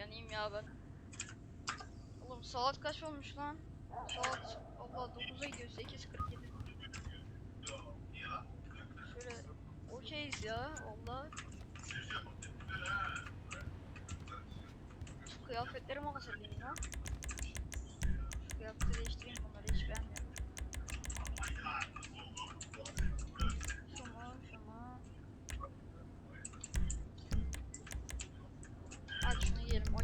yanayım ya ben. Oğlum saat kaç olmuş lan? Saat Allah 9'a gidiyor 8.47. Şöyle okeyiz ya Allah. Şu kıyafetlerimi hazırlayayım ya. Şu kıyafeti değiştireyim bunları hiç beğenmiyorum.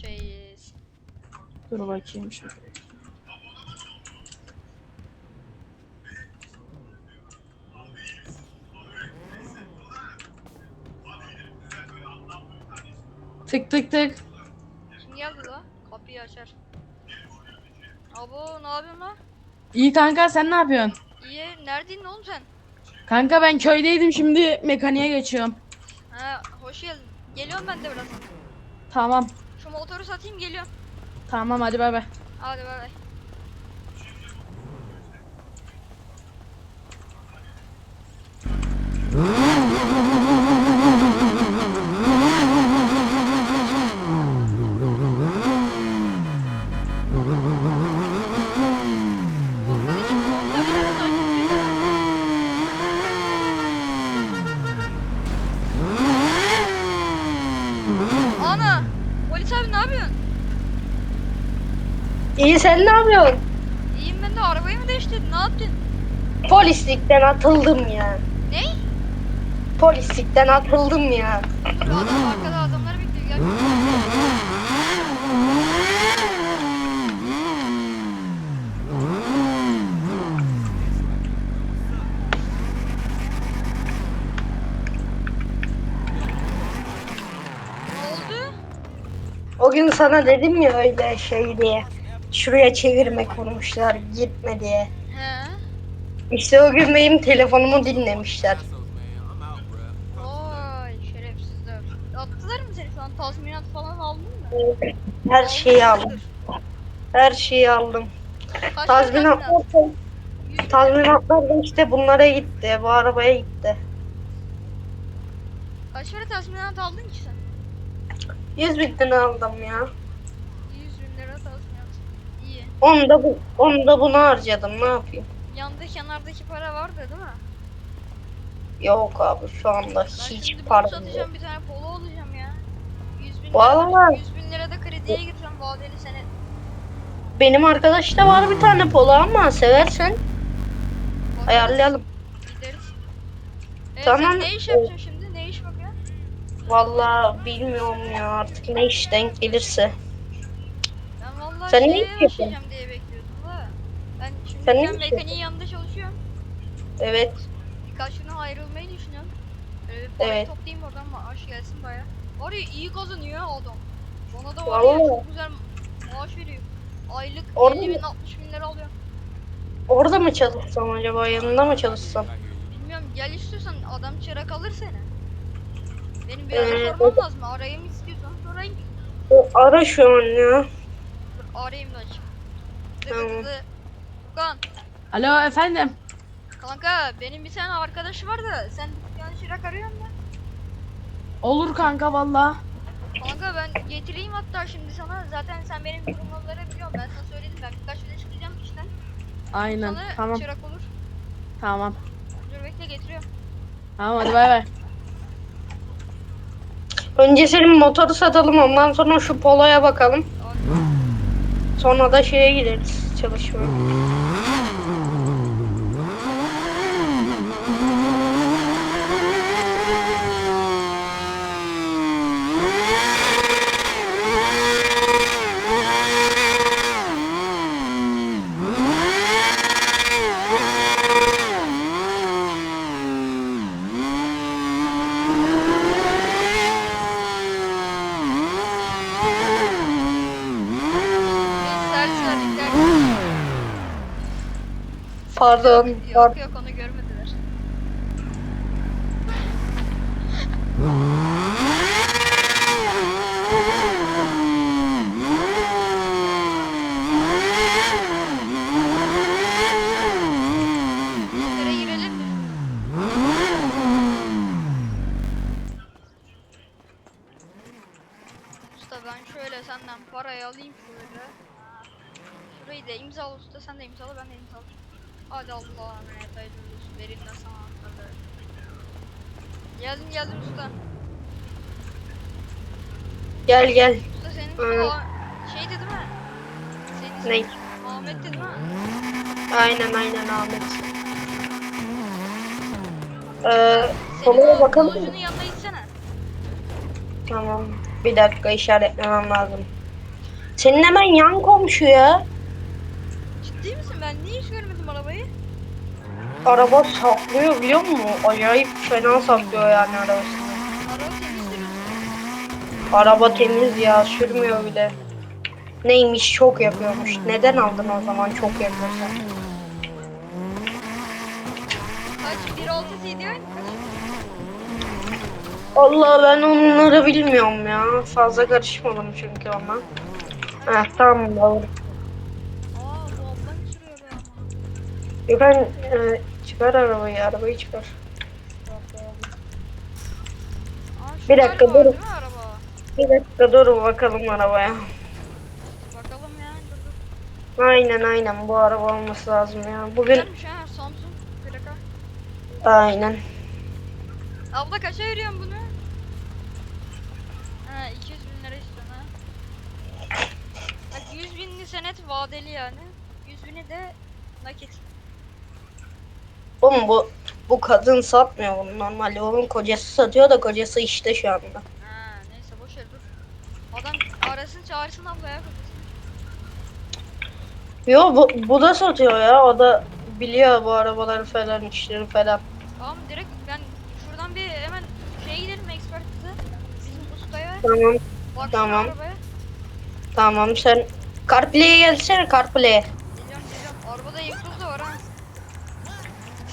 Okeyiz. Dur bakayım şu. Tık tık tık. Kim geldi la? Kapıyı açar. Abo ne yapıyorsun la? İyi kanka sen ne yapıyorsun? İyi. Neredeydin oğlum sen? Kanka ben köydeydim şimdi mekaniğe geçiyorum. Ha hoş geldin. Geliyorum ben de birazdan. Tamam. Satayım geliyorum. Tamam hadi bay bay. Hadi bay bay. İyi sen ne yapıyorsun? İyiyim ben de arabayı mı değiştirdin? Ne yaptın? Polislikten atıldım ya. Ne? Polislikten atıldım ya. Şu adam arkada adamları bekliyor. Gel. Ne oldu? O gün sana dedim ya öyle şey diye. Şuraya çevirme kurmuşlar gitme diye. He. İşte o gün benim telefonumu dinlemişler. Vay şerefsizler. Attılar mı seni şu an? Tazminat falan aldın mı? Her şeyi aldım. Her şeyi aldım. Kaç tazminat? Tazminatlar da işte bunlara gitti. Bu arabaya gitti. Kaç para tazminat aldın ki sen? 100 bin aldım ya. Onu da, bu, onu da bunu harcadım. Ne yapayım? Yanda kenardaki para vardı değil mi? Yok abi şu anda Ben hiç şimdi para yok. satacağım bir tane polo alacağım ya. 100 bin Vallahi. lira, 100 bin lira da krediye gireceğim vadeli senet. Benim arkadaşta var bir tane polo ama seversen Bakarız, ayarlayalım. Gideriz. Evet, Tamam. Sen ne iş yapacaksın şimdi? Ne iş bakıyorsun? Vallahi bilmiyorum ya artık ne iş denk gelirse. Sen ne iş yapıyorsun? diye bekliyordum da. Ben şimdi Sen ne mekaniğin yanında çalışıyorum. Evet. Birkaç güne ayrılmayı düşünüyorum. Böyle bir parayı Evet. toplayayım oradan maaş gelsin baya. Var ya iyi kazanıyor adam. Bana da var ya Vallahi. çok güzel maaş veriyor. Aylık Orada 50 bin mı? 60 bin lira alıyor. Orada mı çalışsam acaba yanında mı çalışsam? Bilmiyorum gel istiyorsan adam çırak alır seni. Benim bir Ee, ara sormam lazım. Arayayım istiyorsan sorayım. O ara şu an ya. Arayayım da açayım. Tamam. Furkan Alo efendim. kanka benim bir tane arkadaş var da sen dükkanı çırak arıyor musun? Olur kanka valla. Kanka ben getireyim hatta şimdi sana. Zaten sen benim durumları biliyorsun. Ben sana söyledim. Ben birkaç güne çıkacağım işten. Aynen Sana tamam çırak olur. tamam. Dur bekle getiriyorum. Tamam hadi bay bay. Önce senin motoru satalım ondan sonra şu poloya bakalım. Sonra da şeye gideriz çalışmaya. Pardon. Yok pardon. yok onu görmediler. İçeri girelim mi? Usta ben şöyle senden parayı alayım şöyle. Şurayı da imzala usta sen de imzala ben de imzala. Hadi Allah'a emanet hayırlı olsun verin de sana anahtarları. Geldim geldim usta. Gel gel. Usta senin Hı. o şeydi değil mi? Senin Ne? Ahmet'ti değil mi? Aynen aynen Ahmet. Ee, Senin Kolaya o bakalım kılıcının yanına gitsene. tamam. Bir dakika işaretlemem lazım. Senin hemen yan komşu ya. Ciddi misin? Ben niye hiç görmedim arabayı? Araba saklıyor biliyor musun? Acayip fena saklıyor yani arabasını. Araba temiz ya sürmüyor bile. Neymiş çok yapıyormuş. Neden aldın o zaman çok yapıyorsan? Kaç? 1.6 CDI mi? Kaç? Allah ben onları bilmiyorum ya. Fazla karışmadım çünkü ona. Heh tamam doğru. Aa bu ablan sürüyor be ama. Gökhan e, çıkar arabayı, arabayı çıkar. Bir dakika, dur. Bir dakika dur bakalım arabaya. Bakalım ya. Dur dur. Aynen aynen bu araba olması lazım ya. Bugün Güzelmiş ha Samsung plaka. aynen. Abla kaça veriyorsun bunu? Ha 200 bin lira istiyorsun ha. Bak 100 binli senet vadeli yani. 100 bini de nakit. Oğlum bu bu kadın satmıyor bunu normalde. Onun kocası satıyor da kocası işte şu anda. Ha neyse boş ver dur. Adam arasın çağırsın abla ya kocasını. Yo bu, bu da satıyor ya. O da biliyor bu arabaları falan işleri falan. Tamam direkt ben şuradan bir hemen şeye gidelim ekspertize. Bizim ustaya. Tamam Bak Tamam. arabaya. tamam sen CarPlay'e gelsene CarPlay'e. Geliyorum geliyorum. Arabada egzoz da var ha.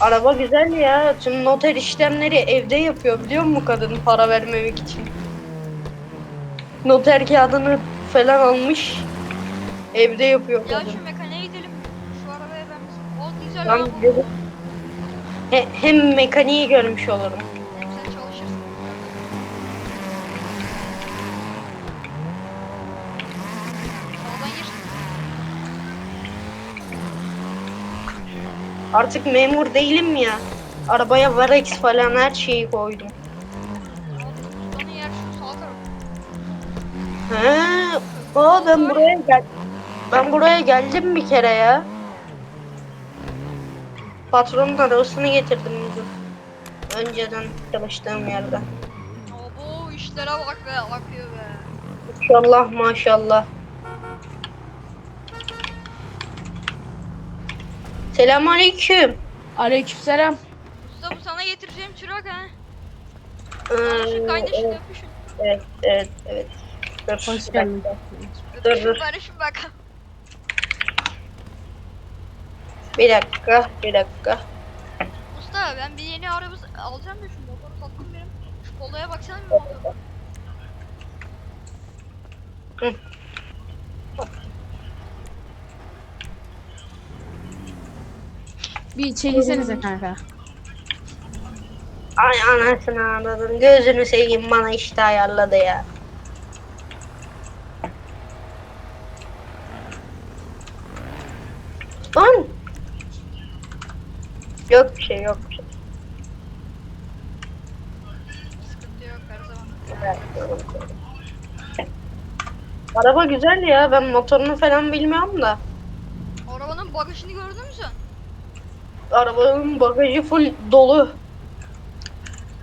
Araba güzel ya. Tüm noter işlemleri evde yapıyor biliyor musun kadın para vermemek için. Noter kağıdını falan almış. Evde yapıyor Ya şu mekaniğe gidelim. Şu arabaya ben O güzel Ben araba. he- hem mekaniği görmüş olurum. Hem sen çalışırsın. Artık memur değilim ya. Arabaya Varex falan her şeyi koydum. He, aa ben buraya gel. Ben buraya geldim bir kere ya. Patronun arabasını getirdim bizim. Önceden çalıştığım yerden. Abo işlere bak be akıyor be. Maşallah maşallah. Selamünaleyküm. Aleykümselam. Usta bu sana getireceğim çırak ha. Ee, Şu kaynaşın evet, öpüşün. evet, evet, evet. Dur, Hoş bir geldin. Öpüşün dur. barışın bak. Bir dakika, bir dakika. Usta ben bir yeni araba alacağım da şu motoru sattım benim. Şu poloya baksana bir motor. Hı. Bir çekilsenize kanka. Ay anasını anladın. Gözünü seveyim bana işte ayarladı ya. Lan. Yok bir şey yok bir şey. Sıkıntı yok her zaman. Araba güzel ya. Ben motorunu falan bilmiyorum da. Arabanın bagajını gördün mü sen? Arabanın bagajı full dolu.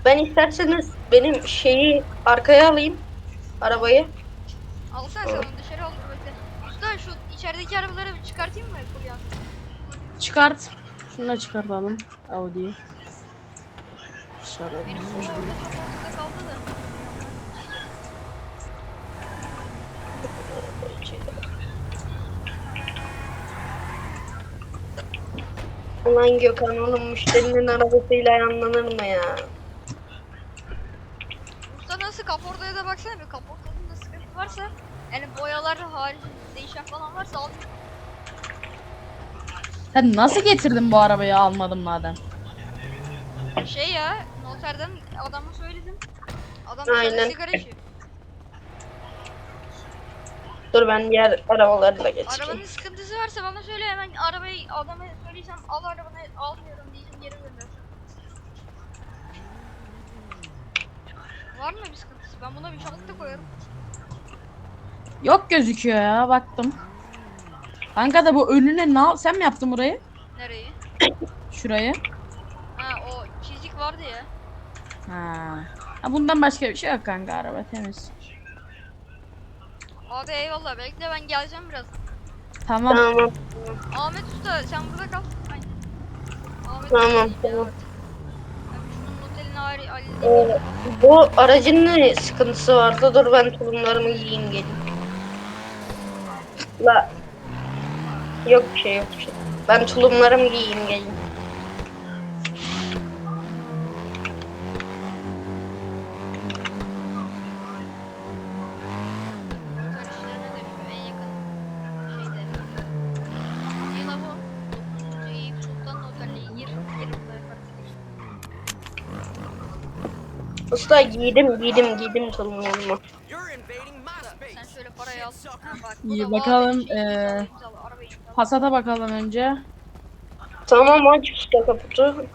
Ben isterseniz benim şeyi arkaya alayım. Arabayı. Alsana sen onu dışarı al bekle. Usta şu içerideki arabaları bir çıkartayım mı Fulya? Çıkart. Şunu da çıkartalım. Audi'yi. Şöyle. Benim çok ortada kaldı da. Ulan Gökhan oğlum müşterinin arabasıyla yanlanır mı ya? Usta nasıl kaportaya da baksana bir kaportada sıkıntı varsa yani boyalar harici değişen falan varsa al. Sen nasıl getirdin bu arabayı almadım madem. Şey ya noterden adama söyledim. Adam Aynen. sigara içiyor. Dur ben diğer arabalarla geçeyim. Arabanın sıkıntısı varsa bana söyle hemen arabayı adama söyleyeceğim al arabanı almıyorum diyeceğim geri gönder. Var mı bir sıkıntısı? Ben buna bir çabuk da koyarım. Yok gözüküyor ya baktım. Kanka da bu önüne ne sen mi yaptın burayı? Nereyi? Şurayı. Ha o çizik vardı ya. Ha. ha. Bundan başka bir şey yok kanka araba temiz. Abi eyvallah bekle ben geleceğim birazdan. Tamam. Tamam. Ahmet Usta sen burada kal. Aynen. Ahmet Tamam, Usta, tamam. evet. Ben şunun motelini ayrı Ee, bu aracın ne sıkıntısı vardı? Dur ben tulumlarımı giyeyim geleyim. La. Yok bir şey yok bir şey. Ben tulumlarımı giyeyim geleyim. Karışlarına da şu en yakın şeyde. İyi la bu. 9. Eyüp Sultan Oteli gir. Gir buraya kardeşim. Usta giydim giydim giydim. Sen şöyle parayı al. Ha, bak, bu İyi, da bakalım, Vahap'ın şeyi, eee, arabayı imzalı. Passat'a bakalım önce. Tamam aç usta kaputu.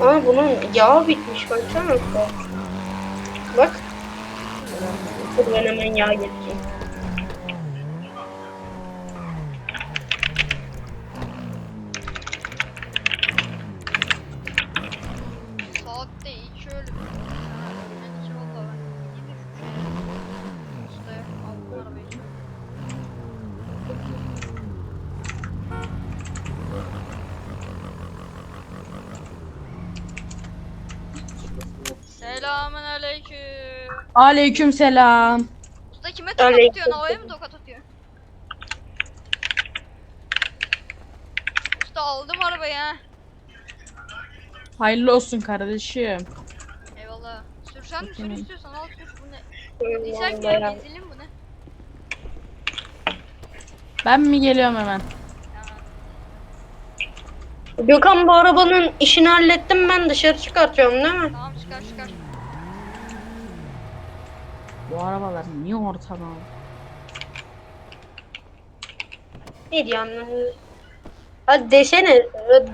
Aa bunun yağı bitmiş baksana usta. Bak. Dur ben hemen yağ getireyim. Selamun aleyküm. Aleyküm selam. Usta kime tokat Aleyküm atıyorsun? Havaya mı tokat atıyorsun? Usta aldım arabayı ha. Hayırlı olsun kardeşim. Eyvallah. Sürsen mi sür istiyorsan al sür bu ne? Dizel ki Vallahi. benzinli mi bu ne? Ben mi geliyorum hemen? Gökhan bu arabanın işini hallettim ben dışarı çıkartıyorum değil mi? Tamam çıkar çıkar. Bu arabalar niye ortada? Ne diyorsun? Hadi desene.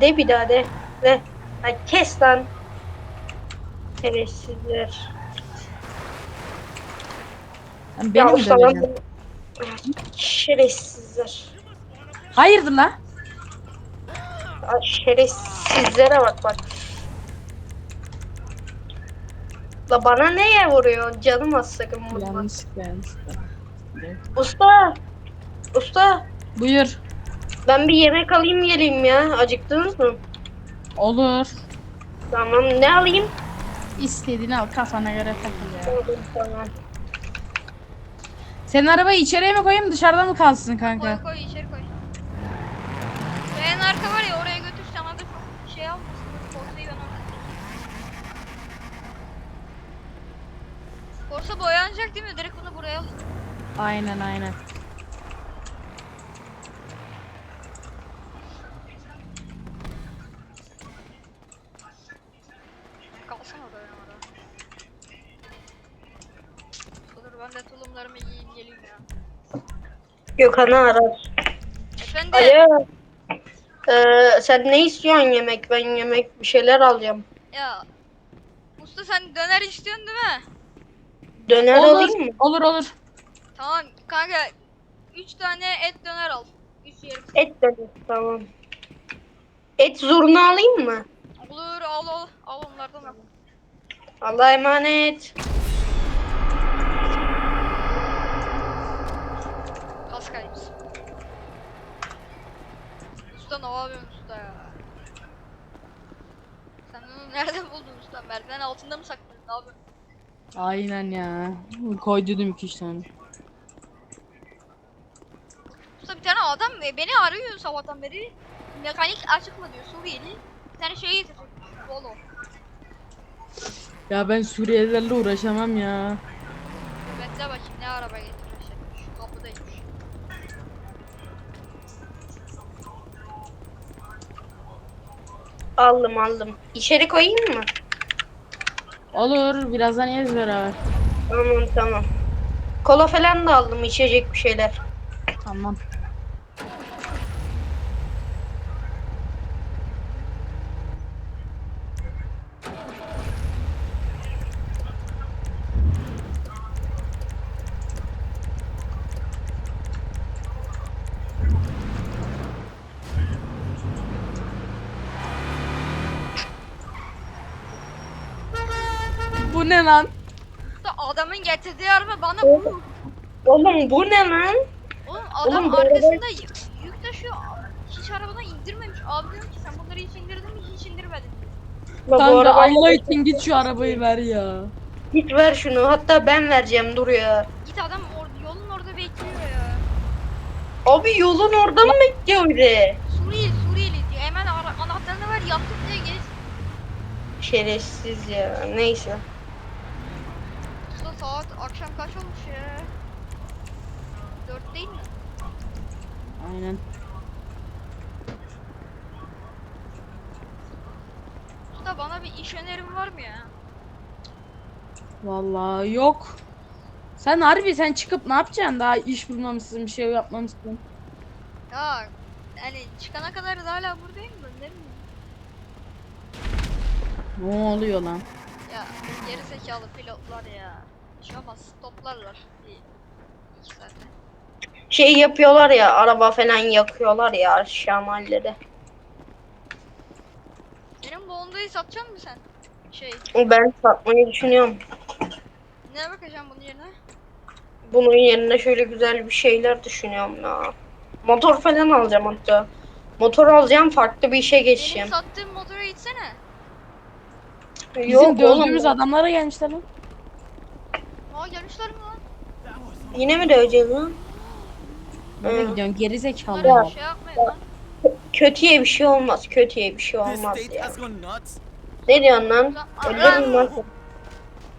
De bir daha de. De. Hadi kes lan. Şerefsizler. Sen Ya lan. Şerefsizler. Hayırdır la? Ya şerefsizlere bak bak. La bana neye vuruyor? Canım az sakın vurma. Yanlışlıkla yanlışlıkla. Usta. Usta. Buyur. Ben bir yemek alayım geleyim ya. Acıktınız mı? Olur. Tamam ne alayım? İstediğini al kafana göre takıl ya. Tamam, Tamam. Senin arabayı içeriye mi koyayım dışarıda mı kalsın kanka? Koy koy içeri en arka var ya oraya götür sana da çok şey almasın. Korsayı ben orada. Korsa boyanacak değil mi? Direkt bunu buraya al. Aynen aynen. Kalsana benim orada. Dur ben de tulumlarımı giyeyim geleyim ya. Gökhan'ı arar. Efendim? Alo. Ee, sen ne istiyorsun yemek? Ben yemek bir şeyler alacağım. Ya. Usta sen döner istiyorsun değil mi? Döner alayım Olur mı? olur olur. Tamam kanka 3 tane et döner al. 3 yerim. Et döner. Tamam. Et zurna alayım mı? Olur al al. Al onlardan al. Allah'a emanet. Usta ne yapıyorsun usta ya? Sen onu nerede buldun usta? Merdiven altında mı sakladın? Ne yapıyorsun? Aynen ya. Koydum iki üç tane. Usta bir tane adam beni arıyor sabahtan beri. Mekanik açık mı diyor Suriyeli. Bir tane şey getirecek. Polo. Ya ben Suriyelilerle uğraşamam ya. Bekle bakayım ne araba getirecek. Aldım aldım. İçeri koyayım mı? Olur birazdan yeriz beraber. Tamam tamam. Kola falan da aldım içecek bir şeyler. Tamam. Bu ne lan? Da adamın getirdiği araba bana bu. Oğlum bu ne lan? Oğlum adam Oğlum bu arkasında yük, yük taşıyor. Hiç arabadan indirmemiş. Abi diyorum ki sen bunları hiç indirdin mi? Hiç indirmedin. La bu Kanka arabayı Allah için git şu arabayı ver ya. git ver şunu. Hatta ben vereceğim dur ya. Git adam or- yolun orada bekliyor ya. Abi yolun orada mı bekliyor öyle? Suriyeli Suriyeli diyor. Hemen ara- anahtarını ver yaptık diye geç. Şerefsiz ya. Neyse. Saat akşam kaç olmuş ya? Dört değil mi? Aynen. Usta bana bir iş önerim var mı ya? Vallahi yok. Sen harbi sen çıkıp ne yapacaksın? Daha iş bulmamışsın, bir şey yapmamışsın. Ya hani çıkana kadar da hala buradayım da ne bileyim. Ne oluyor lan? Ya geri zekalı pilotlar ya. Olmaz. Bir, iki saate. Şey yapıyorlar ya araba falan yakıyorlar ya aşağı mahallede. Benim bu Honda'yı satacak mısın sen? Şey, Ben satmayı düşünüyorum. ne bakacağım bunun yerine? Bunun yerine şöyle güzel bir şeyler düşünüyorum ya. Motor falan alacağım hatta. Motor alacağım farklı bir işe Benim geçeceğim. sattığım motora gitsene. Bizim Yok dövdüğümüz oğlum. adamlara gelmişler lan. Gelmişler mi lan? Yine mi döveceğiz lan? Nereye Hı. gidiyorsun? Geri zekalı. Bunlara bir şey yapmayın lan. Kötüye bir şey olmaz. Kötüye bir şey olmaz ya. Ne diyorsun lan? Öldürürüm lan.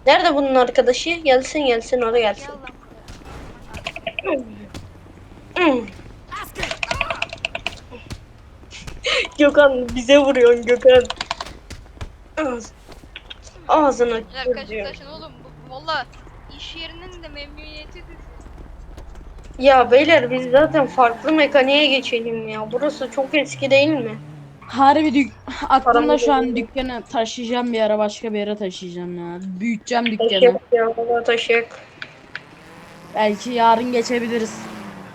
Nerede bunun arkadaşı? Gelsin gelsin oraya Gel gelsin. lan. Hmm. Gökhan bize vuruyorsun Gökhan. Ağz. Ağzına Ya kaçın kaçın oğlum. Bu, valla iş yerinin de memnuniyeti düştü. Ya beyler biz zaten farklı mekaniğe geçelim ya. Burası çok eski değil mi? Harbi dük aklımda şu an dükkanı taşıyacağım bir ara başka bir yere taşıyacağım ya. Büyüteceğim dükkanı. Taşıyak ya baba taşıyak. Belki yarın geçebiliriz.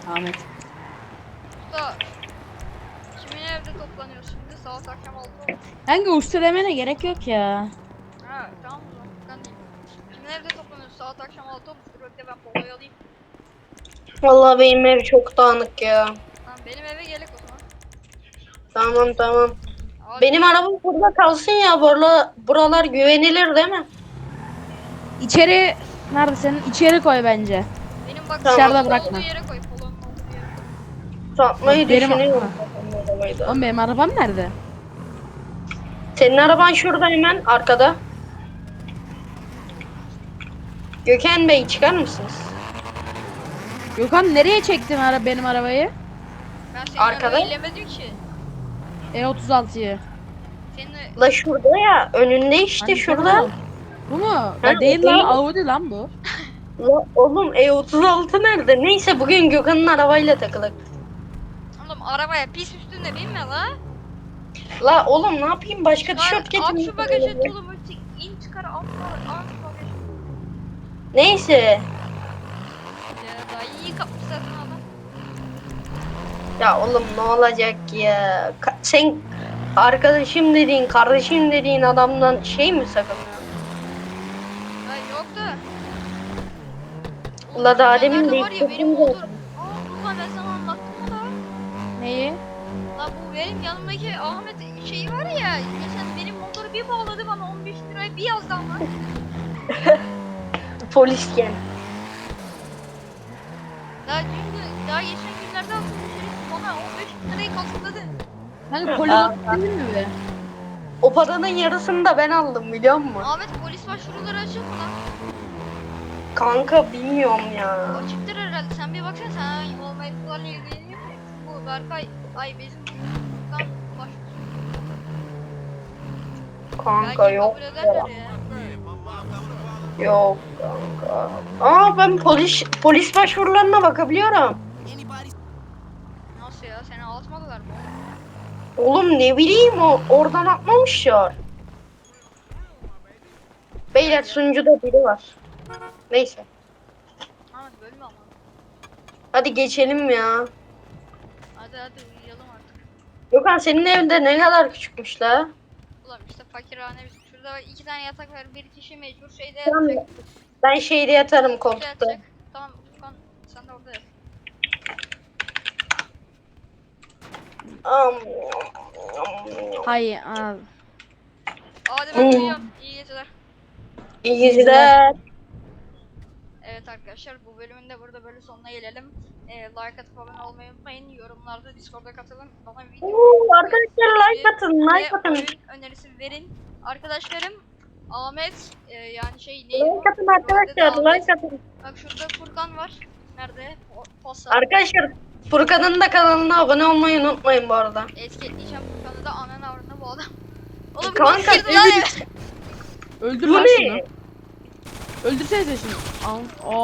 Ahmet. Usta. Kimin evde toplanıyor şimdi? Saat akşam 6 olmuş. Hangi usta demene gerek yok ya. Ha tamam o zaman. Ben. Kimin evde toplanıyor? Saat akşam 6 olmuş. Bekle ben polayı alayım. Vallahi benim ev çok dağınık ya. Tamam benim eve gelek o zaman. Tamam tamam. Abi, Benim arabam burada kalsın ya. Buralar, buralar güvenilir değil mi? İçeri nerede senin? İçeri koy bence. Benim bak Tamam. Dışarıda olduğu bırakma. yere koy. Polonun olduğu yere koy. Satmayı Benim- düşünüyorum. arabayı da. Oğlum benim arabam nerede? Senin araban şurada hemen arkada. Gökhan Bey çıkar mısınız? Gökhan nereye çektin ara benim arabayı? Ben senin Arkada. arabayı ellemedim ki. E36'yı. Senin La şurada ya. Önünde işte Hani şurada. bu mu? Ha, Ya değil o lan değil. Audi lan bu. La oğlum E36 nerede? Neyse bugün Gökhan'ın arabayla takılık. oğlum arabaya pis üstünde binme la. La oğlum ne yapayım başka tişört Aç getireyim. şu bagajı tulumu çık- in çıkar al al al şu bagajı. Neyse. Ya daha iyi kapmış zaten adam. Ya oğlum ne olacak ya? Ka- sen arkadaşım dediğin, kardeşim dediğin adamdan şey mi sakınıyorsun? Ya yok da. Ula daha demin Geçenlerde de var ya benim ilk motor. Aa Burhan ben sana anlattım mı da? Neyi? La bu benim yanımdaki Ahmet şeyi var ya. Geçen benim motoru bir bağladı bana 15 liraya bir yazdı ama. Polisken. Daha dün daha geçen günlerde aldım. Bana 15 lirayı kazıkladı. Kanka polis değil mi be? O paranın yarısını da ben aldım biliyor musun? Ahmet polis başvuruları açık mı lan? Kanka bilmiyorum ya. Açıktır herhalde. Sen bir baksana sen olmayı kullarla ilgileniyor mu? Bu Berkay ay bizim tam baş. Kanka Belki yok. kabul ederler ya. Yok kanka. Aa ben polis polis başvurularına bakabiliyorum. Nasıl ya? Seni atmadılar mı? Oğlum ne bileyim o oradan atmamışlar. Beyler sunucuda biri var. Neyse. Ahmet bölme ama. Hadi geçelim ya. Hadi hadi uyuyalım artık. Gökhan senin evde ne kadar küçükmüş la? Ulan işte fakirhane bizim. Şurada iki tane yatak var. Bir kişi mecbur şeyde Tamam. yatacak. Ben şeyde yatarım Burada koltukta. yatacak. Tamam Furkan sen de orada yat. Am. Hayır abi. Hadi ben Hmm. uyuyorum. İyi geceler. İyi geceler. Evet arkadaşlar bu bölümün de burada böyle sonuna gelelim. Ee, like atıp abone olmayı unutmayın. Yorumlarda Discord'a katılın. Bana video Oo, arkadaşlar like atın, like atın. oyun önerisi verin. Arkadaşlarım Ahmet e, yani şey neydi? Like atın arkadaşlar, like atın. Bak şurada Furkan var. Nerede? O, posta. Arkadaşlar Furkan'ın da kanalına abone olmayı unutmayın bu arada. Etiketleyeceğim Furkan'ı da anan avrına bu adam. Oğlum Kanka, girdi lan evet. eve. Öldür Bu lan şunu. Öldürsenize şunu. Al. Aa.